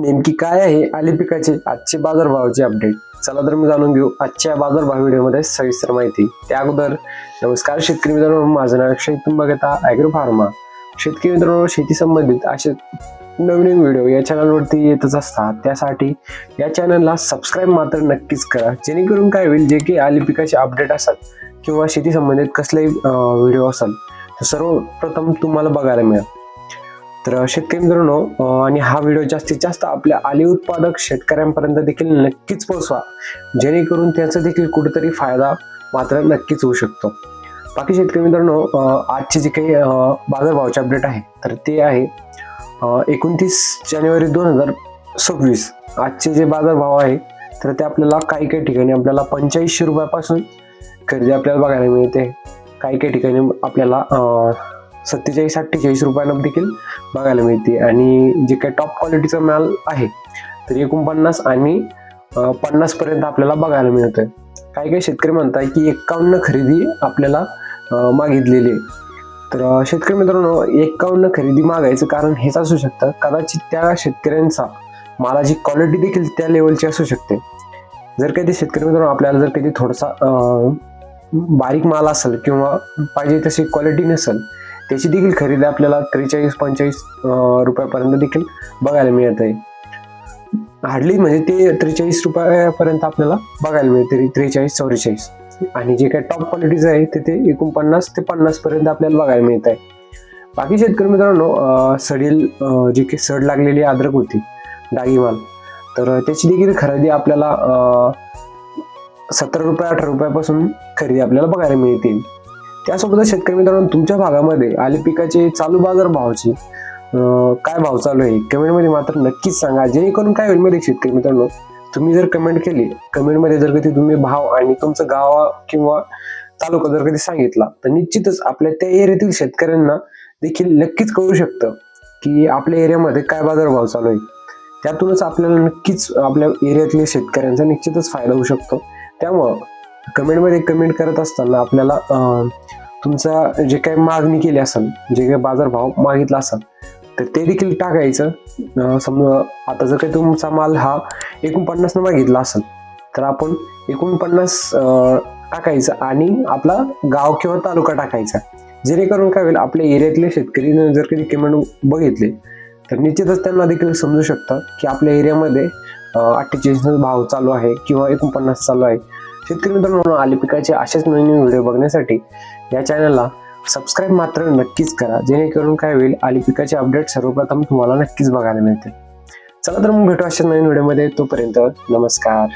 नेमकी काय आहे आली पिकाचे आजचे बाजारभावाचे अपडेट चला तर मी जाणून घेऊ आजच्या बाजारभाव व्हिडिओमध्ये सविस्तर माहिती. त्या अगोदर नमस्कार शेतकरी मित्रांनो माझं नाव अक्षय तुम्ही बघता ॲग्रो फार्मा शेतकरी मित्रांनो शेती संबंधित असे नवीन व्हिडिओ या चॅनलवरती येतच असतात. त्यासाठी या चॅनलला सबस्क्राईब मात्र नक्कीच करा. जेणेकरून काय होईल जे की आली पिकाचे अपडेट असतात किंवा शेती संबंधित कसलेही व्हिडिओ असाल तर सर्वप्रथम तुम्हाला बघायला मिळेल. तर शेतकरी मित्रांनो आणि हा व्हिडिओ जास्तीत जास्त आपल्या आली उत्पादक शेतकऱ्यांपर्यंत देखील नक्कीच पोहोचवा. जेणेकरून त्याचा देखील कुठेतरी फायदा मात्र नक्कीच होऊ शकतो. बाकी शेतकरी मित्रांनो आजचे जे काही अं, बाजारभावाचे अपडेट आहे तर ते आहे एकोणतीस जानेवारी दोन हजार सव्वीस. आजचे जे बाजारभाव आहे तर ते आपल्याला काही काही ठिकाणी आपल्याला पंच्याऐंशी रुपयापासून खरेदी आपल्याला बघायला मिळते. काही काही ठिकाणी आपल्याला सत्तेचाळीस अठ्ठेचाळीस रुपयाला देखील बघायला मिळते. आणि जे काही टॉप क्वालिटीचा माल आहे तर एकोणपन्नास आणि पन्नासपर्यंत पन्नास पर्यंत आपल्याला बघायला मिळतोय. काही काही शेतकरी म्हणतात की एकावन्न खरेदी आपल्याला मागितलेली आहे. तर शेतकरी मित्रांनो एकावन्न खरेदी मागायचं कारण हेच असू शकतं. कदाचित त्या शेतकऱ्यांचा मालाची क्वालिटी देखील त्या लेवलची असू शकते. जर कधी शेतकरी मित्रांनो आपल्याला जर कधी थोडासा बारीक माल असेल किंवा पाहिजे तशी क्वालिटी नसेल त्याची देखील खरेदी आपल्याला त्रेचाळीस पंचेचाळीस रुपयापर्यंत देखील बघायला मिळत आहे हार्डली म्हणजे ते त्रेचाळीस रुपयापर्यंत आपल्याला बघायला मिळते त्रेचाळीस चौवेचाळीस. आणि जे काही टॉप क्वालिटीचं आहे ते ते एकोणपन्नास ते पन्नास पर्यंत आपल्याला बघायला मिळत आहे बाकी शेतकरी मित्रांनो सडील जे काही सड लागलेली अद्रक होती डागीमाल तर त्याची देखील खरेदी आपल्याला सतरा रुपये अठरा रुपयापासून खरेदी आपल्याला बघायला मिळतील. त्यासोबतच शेतकरी मित्रांनो तुमच्या भागामध्ये आले पिकाचे चालू बाजार भावाचे काय भाव चालू आहे? कमेंटमध्ये मात्र नक्कीच सांगा. जेणेकरून काय होईल मध्ये शेतकरी मित्रांनो? तुम्ही जर कमेंट केली कमेंटमध्ये जर कधी तुम्ही भाव आणि तुमचं गाव किंवा तालुका जर कधी सांगितला तर निश्चितच आपल्या त्या एरियातील शेतकऱ्यांना देखील नक्कीच कळू शकतं की आपल्या एरियामध्ये काय बाजारभाव चालू आहे. त्यातूनच आपल्याला नक्कीच आपल्या एरियातल्या शेतकऱ्यांचा निश्चितच फायदा होऊ शकतो. त्यामुळं कमेंटमध्ये कमेंट करत असताना आपल्याला तुमचा जे काही मागणी केली असेल जे काही बाजारभाव मागितला असेल तर ते देखील टाकायचं. समजा आता जर काही तुमचा माल हा एकोणपन्नासनं मागितला असेल तर आपण एकोणपन्नास टाकायचं आणि आपला गाव किंवा तालुका टाकायचा. जेणेकरून काय होईल आपल्या एरियातले शेतकरी जर काही कमेंट बघितले तर निश्चितच त्यांना देखील समजू शकतं की आपल्या एरियामध्ये अठ्ठेचाळीस भाव चालू आहे किंवा एकोणपन्नास चालू आहे. शेतकरी मित्रांनो आली पिकाचे असेच नवीन नवीन व्हिडिओ बघण्यासाठी या चॅनलला सबस्क्राईब मात्र नक्कीच करा जेणेकरून काय होईल आली पिकाचे अपडेट सर्वप्रथम तुम्हाला नक्कीच बघायला मिळतील. चला तर मग भेटू अशाच नवीन व्हिडिओमध्ये तोपर्यंत नमस्कार.